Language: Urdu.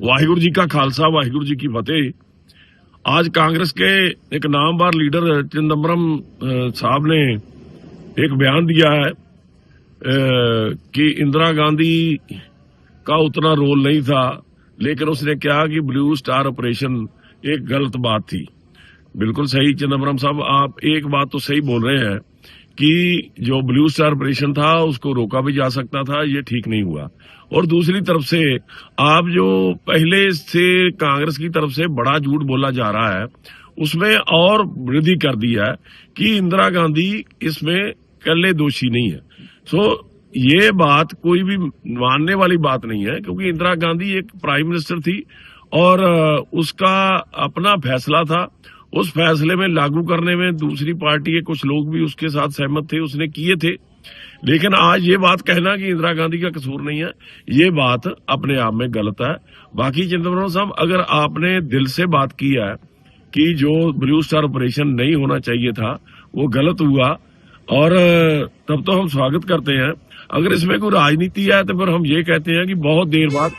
واہگر جی کا خالصہ واہگر جی کی فتح آج کانگرس کے ایک نام بار لیڈر چدمبرم صاحب نے ایک بیان دیا ہے کہ اندرہ گاندی کا اتنا رول نہیں تھا لیکن اس نے کیا کہ بلیو سٹار اپریشن ایک غلط بات تھی بلکل صحیح چدمبرم صاحب آپ ایک بات تو صحیح بول رہے ہیں کہ جو بلیو سٹار آپریشن تھا، اس کو روکا بھی جا سکتا تھا، یہ ٹھیک نہیں ہوا۔ اور دوسری طرف سے، آپ جو پہلے سے کانگریس کی طرف سے بڑا جھوٹ بولا جا رہا ہے، اس میں اور وردھی کر دیا ہے کہ اندرا گاندھی اس میں کلے دوشی نہیں ہے۔ سو یہ بات کوئی بھی ماننے والی بات نہیں ہے، کیونکہ اندرا گاندھی ایک پرائم منسٹر تھی اور، اس کا اپنا فیصلہ تھا اس فیصلے میں لاگو کرنے میں دوسری پارٹی کے کچھ لوگ بھی اس کے ساتھ سہمت تھے، اس نے کیے تھے۔ لیکن آج یہ بات کہنا کہ اندرا گاندھی کا قصور نہیں ہے، یہ بات اپنے آپ میں غلط ہے۔ باقی چندرم صاحب، اگر آپ نے دل سے بات کی ہے کہ جو بلو اسٹار آپریشن نہیں ہونا چاہیے تھا، وہ غلط ہوا۔ اور تب تو ہم سواگت کرتے ہیں۔ اگر اس میں کوئی راجنیتی ہے تو پھر ہم یہ کہتے ہیں کہ بہت دیر بعد